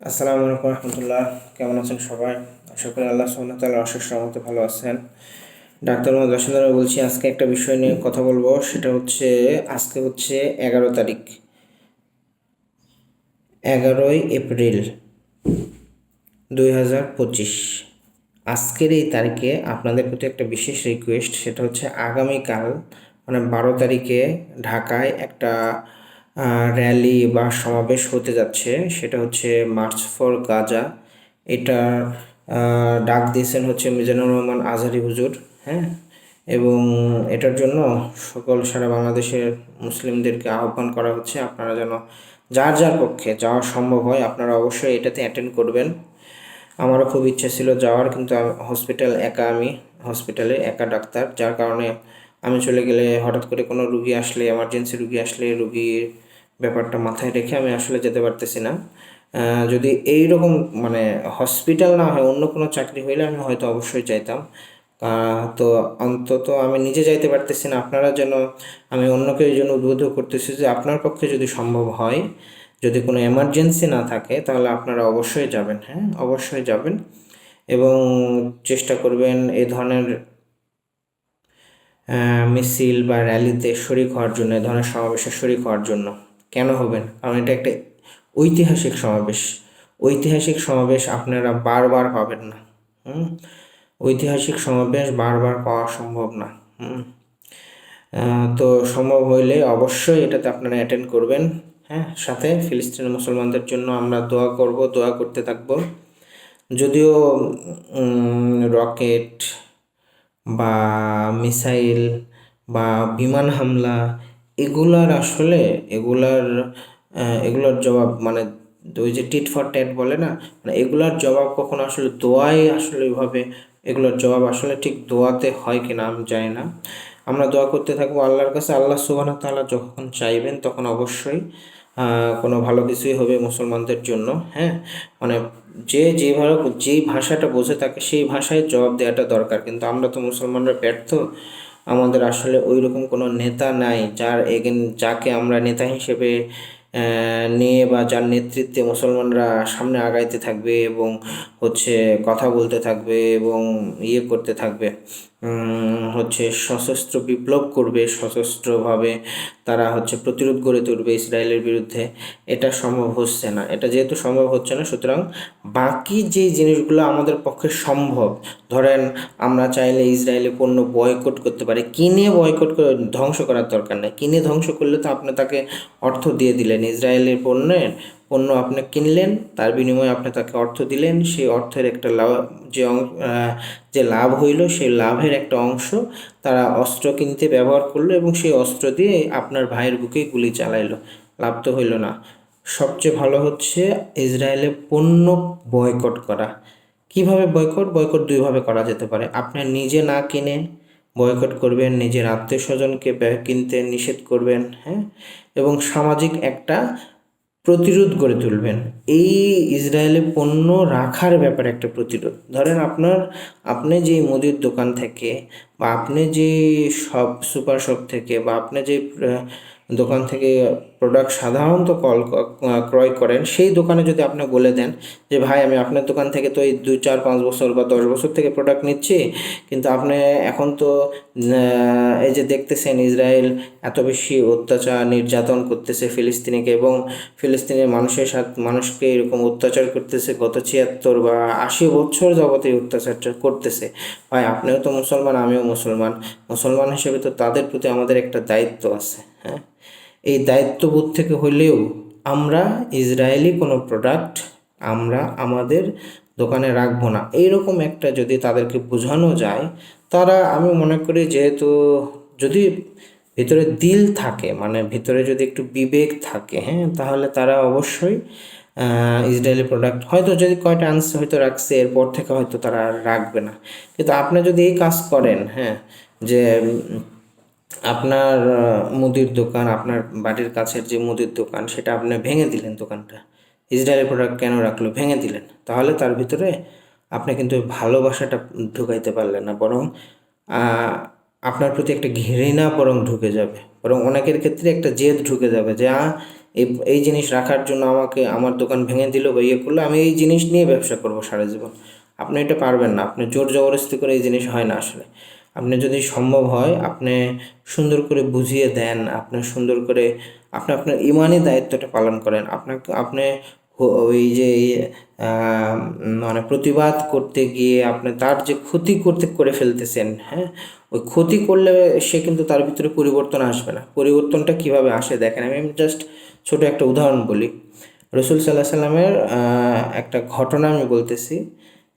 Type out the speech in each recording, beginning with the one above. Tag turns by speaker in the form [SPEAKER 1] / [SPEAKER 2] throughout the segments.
[SPEAKER 1] আসসালামু আলাইকুম রহমতুল্লাহ। কেমন আছেন সবাই? আশা করি আল্লাহ ওয়া অশেষ রহমতে ভালো আছেন। ডাক্তার মোহাম্মদ বাসিন্দারা বলছি, আজকে একটা বিষয় নিয়ে কথা বলব। সেটা হচ্ছে, আজকে হচ্ছে এগারো তারিখ। এগারোই এপ্রিল দুই হাজার পঁচিশ। আজকের এই তারিখে আপনাদের প্রতি একটা বিশেষ রিকোয়েস্ট সেটা হচ্ছে আগামীকাল মানে বারো তারিখে ঢাকায় একটা র্যালি বা সমাবেশ হতে যাচ্ছে, সেটা হচ্ছে মার্চ ফর গাজা এটা ডাক দিয়েছেন হচ্ছে মিজানুর রহমান আজহারি হুজুর হ্যাঁ? এবং এটার জন্য সকল সারা বাংলাদেশের মুসলিমদেরকে আহ্বান করা হচ্ছে, আপনারা যেন যার যার পক্ষে যাওয়া সম্ভব হয়, আপনারা অবশ্যই এটাতে অ্যাটেন্ড করবেন। আমারও খুব ইচ্ছা ছিল যাওয়ার, কিন্তু হসপিটাল একা আমি হসপিটালে একা ডাক্তার, যার কারণে আমি চলে গেলে হঠাৎ করে কোনো রুগী আসলে এমার্জেন্সি রুগী আসলে, রুগীর ব্যাপারটা মাথায় রেখে আমি আসলে যেতে পারতেছি না। যদি এই রকম মানে হসপিটাল না হয়, অন্য কোনো চাকরি হইলে আমি হয়তো অবশ্যই চাইতাম তো অন্তত আমি নিজে যাইতে পারতেছি না। আপনারা যেন আমি অন্যকে এই জন্য উদ্বুদ্ধ করতেছি যে আপনার পক্ষে যদি সম্ভব হয়, যদি কোনো এমার্জেন্সি না থাকে, তাহলে আপনারা অবশ্যই যাবেন হ্যাঁ? অবশ্যই যাবেন এবং চেষ্টা করবেন এ ধরনের মিছিল বা র্যালিতে শরিক হওয়ার জন্য এ ধরনের সমাবেশে শরিক হওয়ার জন্য। কেন হবেন? কারণ এটা একটা ঐতিহাসিক সমাবেশ। ঐতিহাসিক সমাবেশ আপনারা বারবার পাবেন না। হুম? ঐতিহাসিক সমাবেশ বারবার পাওয়া সম্ভব না। হুম? তো সম্ভব হইলে অবশ্যই এটাতে আপনারা অ্যাটেন্ড করবেন। হ্যাঁ সাথে ফিলিস্তিনের মুসলমানদের জন্য আমরা দোয়া করব, দোয়া করতে থাকব। যদিও রকেট বা মিসাইল বা বিমান হামলা এগুলার আসলে এগুলার এগুলোর জবাব মানে ওই যে টিট ফর ট্যাট বলে না মানে এগুলার জবাব কখনো আসলে দোয়াই আসলে ওইভাবে এগুলোর জবাব আসলে ঠিক দোয়াতে হয় কিনা আমি জানি না। আমরা দোয়া করতে থাকব আল্লাহর কাছে, আল্লাহ সুবাহ তাআলা যখন চাইবেন তখন অবশ্যই কোনো ভালো কিছুই হবে মুসলমানদের জন্য হ্যাঁ? মানে যে যেভাবে যেই ভাষাটা বোঝে তাকে সেই ভাষায় জবাব দেওয়াটা দরকার। কিন্তু আমরা তো মুসলমানরা ব্যর্থ আমাদের আসলে ওই রকম কোনো নেতা নাই যার এগেন যাকে আমরা নেতা হিসেবে নিয়ে বা যার নেতৃত্বে মুসলমানরা সামনে আগাইতে থাকবে এবং হচ্ছে কথা বলতে থাকবে এবং ইয়ে করতে থাকবে। হচ্ছে সশস্ত্র বিপ্লব করবে, সশস্ত্রভাবে তারা হচ্ছে প্রতিরোধ গড়ে তুলবে ইসরায়েলের বিরুদ্ধে। এটা সম্ভব হচ্ছে না। এটা যেহেতু সম্ভব হচ্ছে না, সুতরাং বাকি যে জিনিসগুলো আমাদের পক্ষে সম্ভব, ধরেন আমরা চাইলে ইসরায়েলি পণ্য বয়কট করতে পারি, কিনে বয়কট করে ধ্বংস করার দরকার নেই। কিনে ধ্বংস করলে তো আপনি তাকে অর্থ দিয়ে দিলেন। ইসরায়েলের পণ্যের পণ্য আপনি কিনলেন, তার বিনিময়ে আপনি তাকে অর্থ দিলেন। সেই অর্থের একটা লাভ, যে যে লাভ হইল, সেই লাভের একটা অংশ তারা অস্ত্র কিনতে ব্যবহার করল এবং সেই অস্ত্র দিয়ে আপনার ভাইয়ের বুকে গুলি চালাইলো। লাভ তো হইল না। সবচেয়ে ভালো হচ্ছে ইসরায়েলে পণ্য বয়কট করা। কীভাবে বয়কট? বয়কট দুইভাবে করা যেতে পারে। আপনি নিজে না কিনে বয়কট করবেন, নিজের আত্মীয় স্বজনকে কিনতে নিষেধ করবেন হ্যাঁ? এবং সামাজিক একটা প্রতিরোধ গড়ে তুলবেন। এই ইসরায়েলে পণ্য রাখার ব্যাপারে একটা প্রতিরোধ। ধরেন আপনার, আপনি যে মুদির দোকান থেকে বা আপনি যে শপ সুপার শপ থেকে বা আপনি যে দোকান থেকে প্রোডাক্ট সাধারণত কল ক্রয় করেন, সেই দোকানে যদি আপনি বলে দেন যে, ভাই, আমি আপনার দোকান থেকে তো এই দুই, চার, পাঁচ বছর বা দশ বছর থেকে প্রোডাক্ট নিচ্ছি, কিন্তু আপনি এখন তো এই যে দেখতেছেন ইসরায়েল এত বেশি অত্যাচার, নির্যাতন করতেছে ফিলিস্তিনিকে এবং ফিলিস্তিনের মানুষের সাথে, মানুষকে এরকম অত্যাচার করতেছে গত ছিয়াত্তর বা আশি বছর যাবত এই অত্যাচারটা করতেছে। ভাই, আপনিও তো মুসলমান, আমিও মুসলমান। মুসলমান হিসেবে তো তাদের প্রতি আমাদের একটা দায়িত্ব আছে। হ্যাঁ? এই দায়িত্ববোধ থেকে হলেও আমরা ইসরায়েলি কোনো প্রোডাক্ট আমরা আমাদের দোকানে রাখব না। এইরকম একটা যদি তাদেরকে বোঝানো যায়, তারা আমি মনে করি যেহেতু যদি ভিতরে দিল থাকে মানে ভিতরে যদি একটু বিবেক থাকে হ্যাঁ তাহলে তারা অবশ্যই ইসরায়েলি প্রোডাক্ট হয়তো যদি কয়টা আনসে হয়তো রাখছে, এরপর থেকে হয়তো তারা রাখবে না। কিন্তু আপনি যদি এই কাজ করেন হ্যাঁ যে আপনার মুদির দোকান, আপনার বাড়ির কাছের যে মুদির দোকান, সেটা আপনি ভেঙে দিলেন দোকানটা। ইসরায়েলি প্রোডাক্ট কেন রাখল? ভেঙে দিলেন। তাহলে তার ভিতরে আপনি কিন্তু ভালোবাসাটা ঢুকাইতে পারলেন না, বরং আপনার প্রতি একটা ঘৃণা বরং ঢুকে যাবে। বরং অনেকের ক্ষেত্রে একটা জেদ ঢুকে যাবে যে এই জিনিস রাখার জন্য আমাকে আমার দোকান ভেঙে দিল বা ইয়ে করল, আমি এই জিনিস নিয়ে ব্যবসা করব সারা জীবন। আপনি এটা পারবেন না। আপনি জোর জবরদস্তি করে এই জিনিস হয় না আসলে। আপনি যদি সম্ভব হয়, আপনি সুন্দর করে বুঝিয়ে দেন, আপনি সুন্দর করে, আপনি আপনার ইমানি দায়িত্বটা পালন করেন। আপনাকে, আপনি ওই যে মানে প্রতিবাদ করতে গিয়ে আপনি তার যে ক্ষতি করতে, করে ফেলতেছেন হ্যাঁ? ওই ক্ষতি করলে সে কিন্তু তার ভিতরে পরিবর্তন আসবে না। পরিবর্তনটা কীভাবে আসে দেখেন, আমি জাস্ট ছোট একটা উদাহরণ বলি। রসুল সাল্লাহ সাল্লামের একটা ঘটনা আমি বলতেছি।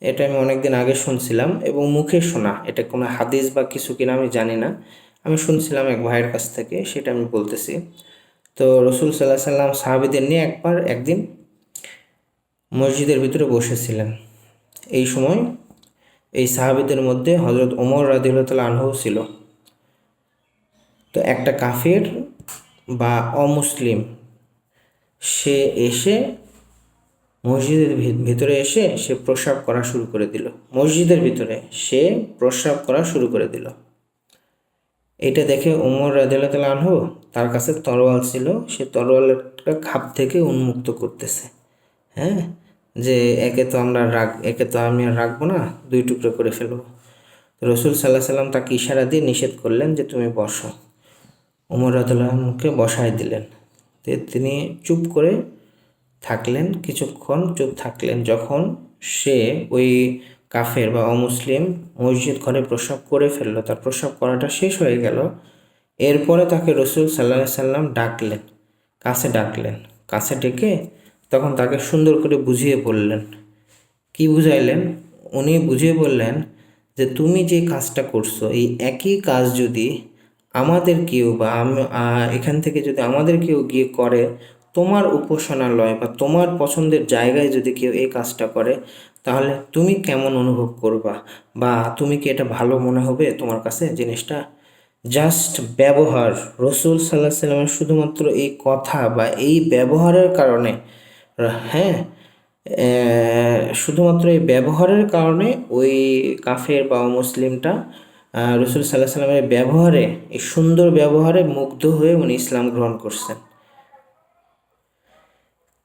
[SPEAKER 1] এটা আমি অনেকদিন আগে শুনছিলাম এবং মুখে শোনা। এটা কোনো হাদিস বা কিছু কিনা আমি জানি না। আমি শুনছিলাম এক ভাইয়ের কাছ থেকে, সেটা আমি বলতেছি। তো রসুল সাল্লাহ সাল্লাম সাহাবিদের নিয়ে একবার একদিন মসজিদের ভিতরে বসেছিলেন। এই সময় এই সাহাবিদের মধ্যে হজরত ওমর রাদিউল্লাহ আনহু ছিল। তো একটা কাফের বা অমুসলিম, সে এসে মসজিদের ভিতরে এসে সে প্রস্রাব করা শুরু করে দিল। মসজিদের ভিতরে সে প্রস্রাব করা শুরু করে দিল। এটা দেখে উমর তাআলা আনহু তার কাছে তরোয়াল ছিল। সে তরোয়ালটা খাপ থেকে উন্মুক্ত করতেছে। হ্যাঁ? যে একে তো আমরা রাখ একে তো আমি আর রাখব না, দুই টুকরো করে ফেলব। রসুল সাল্লাহ সাল্লাম তাকে ইশারা দিয়ে নিষেধ করলেন যে তুমি বসো। উমর রাদুল্লাহকে বসায় দিলেন। তিনি চুপ করে থাকলেন, কিছুক্ষণ চুপ থাকলেন যখন সে ওই কাফের বা অমুসলিম মসজিদ ঘরে প্রস্রাব করে ফেলল। তার প্রস্রাব করাটা শেষ হয়ে গেল। এরপরে তাকে রসুল সাল্লাহ সাল্লাম ডাকলেন, কাছে ডাকলেন, কাছে ডেকে তখন তাকে সুন্দর করে বুঝিয়ে বললেন। কি বুঝাইলেন? উনি বুঝিয়ে বললেন যে, তুমি যে কাজটা করছ, এই একই কাজ যদি আমাদের কেউ বা এখান থেকে যদি আমাদের কেউ গিয়ে করে তোমার উপাসনালয় বা তোমার পছন্দের জায়গায় যদি কেউ এই কাজটা করে, তাহলে তুমি কেমন অনুভব করবা? বা তুমি কি এটা ভালো মনে হবে? তোমার কাছে জিনিসটা জাস্ট ব্যবহার। রসুল সাল্লাহ সাল্লামের শুধুমাত্র এই কথা বা এই ব্যবহারের কারণে হ্যাঁ শুধুমাত্র এই ব্যবহারের কারণে ওই কাফের বা মুসলিমটা রসুল সাল্লাহ সাল্লামের ব্যবহারে, এই সুন্দর ব্যবহারে মুগ্ধ হয়ে উনি ইসলাম গ্রহণ করছেন।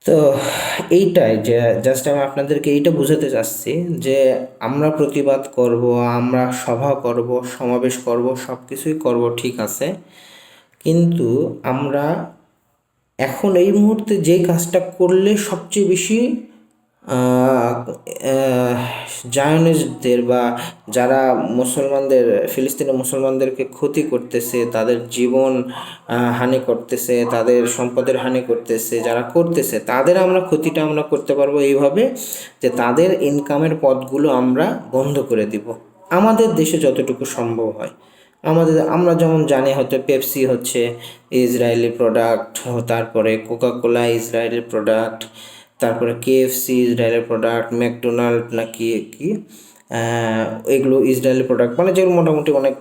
[SPEAKER 1] তো এইটাই যে জাস্ট আমি আপনাদেরকে এইটা বুঝাতে চাচ্ছি যে আমরা প্রতিবাদ করব, আমরা সভা করব, সমাবেশ করব সব কিছুই করব, ঠিক আছে। কিন্তু আমরা এখন এই মুহূর্তে যে কাজটা করলে সবচেয়ে বেশি জায়নিস্টদের বা যারা মুসলমানদের ফিলিস্তিনের মুসলমানদেরকে ক্ষতি করতেছে, তাদের জীবন হানি করতেছে, তাদের সম্পদের হানি করতেছে, যারা করতেছে, তাদের আমরা ক্ষতিটা আমরা করতে পারব এইভাবে যে তাদের ইনকামের পথগুলো আমরা বন্ধ করে দিব। আমাদের দেশে যতটুকু সম্ভব হয়। আমাদের, আমরা যেমন জানি হয়তো পেপসি হচ্ছে ইসরায়েলি প্রোডাক্ট তারপরে কোকা কোলা ইসরায়েলের প্রোডাক্ট তারপরে কেএফসি ইসরায়েলের প্রোডাক্ট ম্যাকডোনাল্ড নাকি কি আহ, এগুলো ইসরায়েলি প্রোডাক্ট মানে যেগুলো মোটামুটি অনেক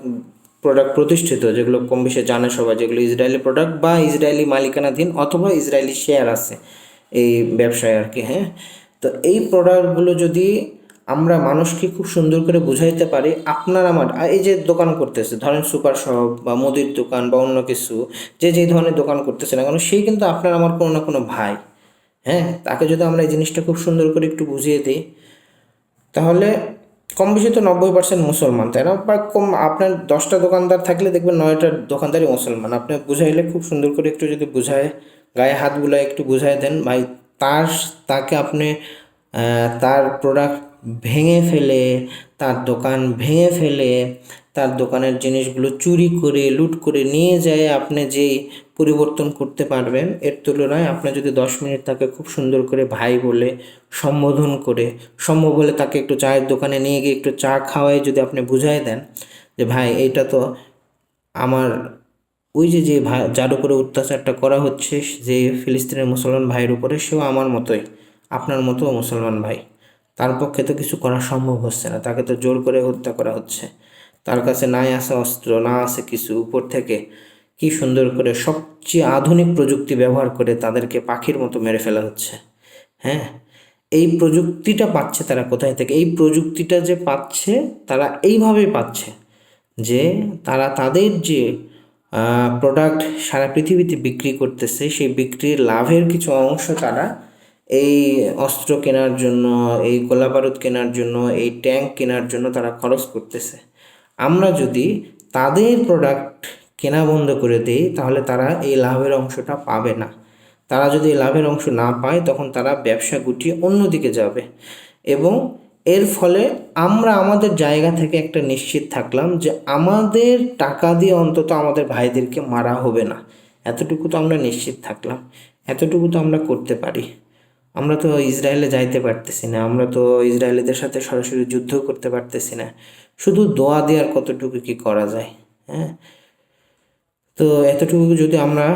[SPEAKER 1] প্রোডাক্ট প্রতিষ্ঠিত যেগুলো কম বেশি জানে সবাই যেগুলো ইসরায়েলি প্রোডাক্ট বা ইসরায়েলি মালিকানাধীন অথবা ইসরায়েলি শেয়ার আছে এই ব্যবসায় আর কি হ্যাঁ? তো এই প্রোডাক্টগুলো যদি আমরা মানুষকে খুব সুন্দর করে বুঝাইতে পারি আপনার আমার এই যে দোকান করতেছে ধরেন সুপার শপ বা মুদির দোকান বা অন্য কিছু যে যে ধরনের দোকান করতেছে না কেন সেই কিন্তু আপনার আমার কোনো না কোনো ভাই। হ্যাঁ তাকে যদি আমরা এই জিনিসটা খুব সুন্দর করে একটু বুঝিয়ে দিই, তাহলে কম বেশি তো নব্বই পার্সেন্ট মুসলমান, তাই না? বা কম, আপনার দশটা দোকানদার থাকলে দেখবেন নয়টা দোকানদারই মুসলমান। আপনি বুঝাইলে খুব সুন্দর করে একটু যদি বুঝায়, গায়ে হাত একটু বুঝাই দেন, ভাই, তার, তাকে আপনি তার প্রোডাক্ট ভেঙে ফেলে, তার দোকান ভেঙে ফেলে তার দোকানের জিনিসগুলো চুরি করে, লুট করে নিয়ে যায়, আপনি যেই পরিবর্তন করতে পারবেন, এর তুলনায় আপনি যদি দশ মিনিট তাকে খুব সুন্দর করে ভাই বলে, সম্বোধন করে, সম্ভব হলে তাকে একটু চায়ের দোকানে নিয়ে গিয়ে একটু চা খাওয়াই যদি আপনি বুঝাই দেন যে, ভাই, এইটা তো আমার ওই যে যে ভাই যার উপরে অত্যাচারটা করা হচ্ছে, যে ফিলিস্তিনের মুসলমান ভাইয়ের উপরে, সেও আমার মতোই, আপনার মতো মুসলমান ভাই। তার পক্ষে তো কিছু করা সম্ভব হচ্ছে না, তাকে তো জোর করে হত্যা করা হচ্ছে। তার কাছে নাই আছে অস্ত্র, না আছে কিছু উপর থেকে কি সুন্দর করে সবচেয়ে আধুনিক প্রযুক্তি ব্যবহার করে তাদেরকে পাখির মতো মেরে ফেলা হচ্ছে। হ্যাঁ এই প্রযুক্তিটা পাচ্ছে তারা কোথায় থেকে? এই প্রযুক্তিটা যে পাচ্ছে, তারা এইভাবেই পাচ্ছে যে তারা তাদের যে প্রোডাক্ট সারা পৃথিবীতে বিক্রি করতেছে, সেই বিক্রির লাভের কিছু অংশ তারা এই অস্ত্র কেনার জন্য, এই গোলাবারুদ কেনার জন্য, এই ট্যাঙ্ক কেনার জন্য তারা খরচ করতেছে। আমরা যদি তাদের প্রোডাক্ট কেনা বন্ধ করে দিই, তাহলে তারা এই লাভের অংশটা পাবে না। তারা যদি লাভের অংশ না পায়, তখন তারা ব্যবসা গুটিয়ে অন্যদিকে যাবে। এবং এর ফলে আমরা আমাদের জায়গা থেকে একটা নিশ্চিত থাকলাম যে আমাদের টাকা দিয়ে অন্তত আমাদের ভাইদেরকে মারা হবে না। এতটুকু তো আমরা নিশ্চিত থাকলাম। এতটুকু তো আমরা করতে পারি। আমরা তো ইসরায়েলে যাইতে পারতেছি না। আমরা তো ইসরায়েলিদের সাথে সরাসরি যুদ্ধ করতে পারতেছি না। শুধু দোয়া দেওয়ার কতটুকু কি করা যায় হ্যাঁ? তো এতটুকু যদি আমরা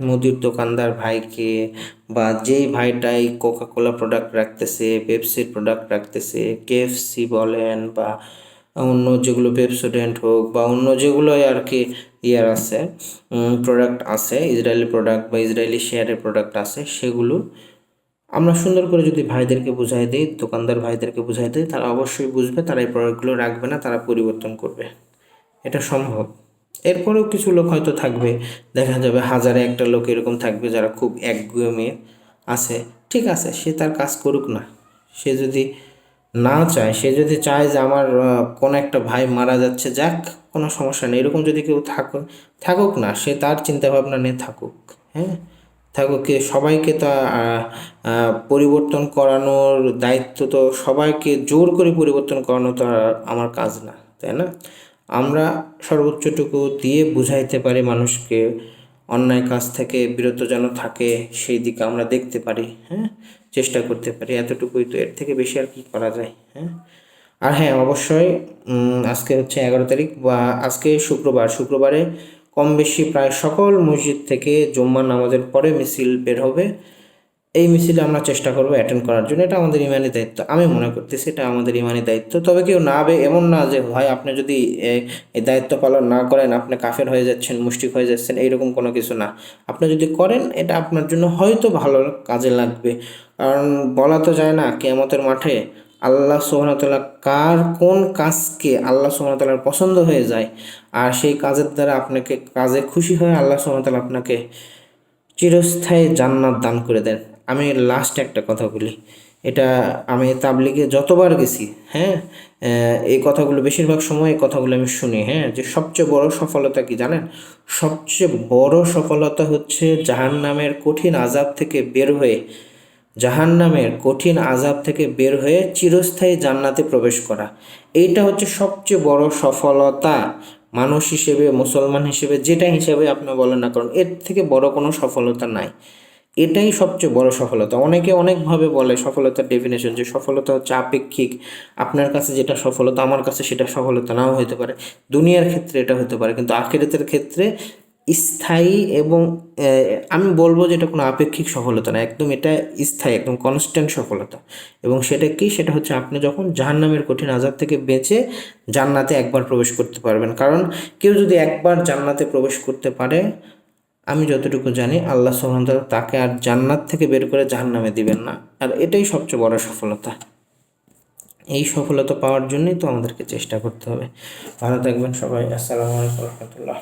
[SPEAKER 1] মুদির দোকানদার ভাইকে বা যেই ভাইটাই কোকা কোলা প্রোডাক্ট রাখতেছে পেপসির প্রোডাক্ট রাখতেছে কেএফসি বলেন বা অন্য যেগুলো পেপসোডেন্ট হোক বা অন্য যেগুলোই আর কি ইয়ার আছে প্রোডাক্ট আছে ইসরায়েলি প্রোডাক্ট বা ইসরায়েলি শেয়ারের প্রোডাক্ট আছে, সেগুলো আমরা সুন্দর করে যদি ভাইদেরকে বুঝাই দিই, দোকানদার ভাইদেরকে বুঝাই দিই, তারা অবশ্যই বুঝবে, তারা এই প্রোডাক্টগুলো রাখবে না, তারা পরিবর্তন করবে। এটা সম্ভব। এরপরেও কিছু লোক হয়তো থাকবে, দেখা যাবে হাজারে একটা লোক এরকম থাকবে যারা খুব একগুয়েমে আছে। ঠিক আছে, সে তার কাজ করুক না। সে যদি না চায়, সে যদি চায় যে আমার কোনো একটা ভাই মারা যাচ্ছে, যাক, কোনো সমস্যা নেই। এরকম যদি কেউ থাকুক থাকুক না, সে তার চিন্তাভাবনা নিয়ে থাকুক হ্যাঁ? থাকুক সবাইকে তো পরিবর্তন করানোর দায়িত্ব তো সবাইকে জোর করে পরিবর্তন করানো তো আমার কাজ না, তাই না? আমরা সর্বোচ্চটুকু দিয়ে বুঝাইতে পারি মানুষকে অন্যায় কাজ থেকে বিরত যেন থাকে, সেই দিকে আমরা দেখতে পারি হ্যাঁ? চেষ্টা করতে পারি, এতটুকুই তো এর থেকে বেশি আর কি করা যায় হ্যাঁ? আর হ্যাঁ অবশ্যই আজকে হচ্ছে এগারো তারিখ বা আজকে শুক্রবার, শুক্রবারে কম বেশি প্রায় সকল মসজিদ থেকে জুম্মা নামাজের পরে মিছিল বের হবে। এই মিছিলে আমরা চেষ্টা করব অ্যাটেন্ড করার জন্য। এটা আমাদের ইমানি দায়িত্ব। আমি মনে করতেছি এটা আমাদের ইমানি দায়িত্ব। তবে কেউ না বে এমন না যে, ভাই, আপনি যদি এই দায়িত্ব পালন না করেন, আপনি কাফের হয়ে যাচ্ছেন মুষ্টিক হয়ে যাচ্ছেন, এইরকম কোনো কিছু না। আপনি যদি করেন, এটা আপনার জন্য হয়তো ভালো কাজে লাগবে। কারণ বলা তো যায় না, কেয়ামতের মাঠে আল্লাহ সুবহানাহু কার কোন কাজকে আল্লাহ সুবহানাহু পছন্দ হয়ে যায়, আর সেই কাজের দ্বারা আপনাকে, কাজে খুশি হয়ে আল্লাহ সুবহানাহু আপনাকে চিরস্থায়ী জান্নাত দান করে দেন। আমি লাস্ট একটা কথা বলি। এটা আমি তাবলিগে যতবার গেছি হ্যাঁ এই কথাগুলো বেশিরভাগ সময় এই কথাগুলো আমি শুনি হ্যাঁ যে সবচেয়ে বড় সফলতা কি জানেন? সবচেয়ে বড় সফলতা হচ্ছে জাহান্নামের কঠিন আজাব থেকে বের হয়ে জাহান্নামের কঠিন আজাব থেকে বের হয়ে চিরস্থায়ী জান্নাতে প্রবেশ করা। এইটা হচ্ছে সবচেয়ে বড় সফলতা। মানুষ হিসেবে, মুসলমান হিসেবে, যেটা হিসেবে আপনি বলেন না কারণ এর থেকে বড় কোনো সফলতা নাই। এটাই সবচেয়ে বড় সফলতা। অনেকে অনেকভাবে বলে সফলতার ডেফিনেশন যে সফলতা হচ্ছে আপেক্ষিক। আপনার কাছে যেটা সফলতা, আমার কাছে সেটা সফলতা নাও হতে পারে। দুনিয়ার ক্ষেত্রে এটা হতে পারে, কিন্তু আখিরাতের ক্ষেত্রে স্থায়ী এবং আমি বলব যে এটা কোনো আপেক্ষিক সফলতা না, একদম এটা স্থায়ী, একদম কনস্ট্যান্ট সফলতা। এবং সেটা কি? সেটা হচ্ছে আপনি যখন জাহান্নামের কঠিন আজাব থেকে বেঁচে জান্নাতে একবার প্রবেশ করতে পারবেন। কারণ কেউ যদি একবার জান্নাতে প্রবেশ করতে পারে, আমি যতটুকু জানি আল্লাহ সুবহান তাকে আর জান্নাত থেকে বের করে জাহান্নামে দিবেন না। আর এটাই সবচেয়ে বড় সফলতা। এই সফলতা পাওয়ার জন্যই তো আমাদেরকে চেষ্টা করতে হবে। ভালো থাকবেন সবাই। আসসালামু আলাইকুম রহমতুল্লাহ।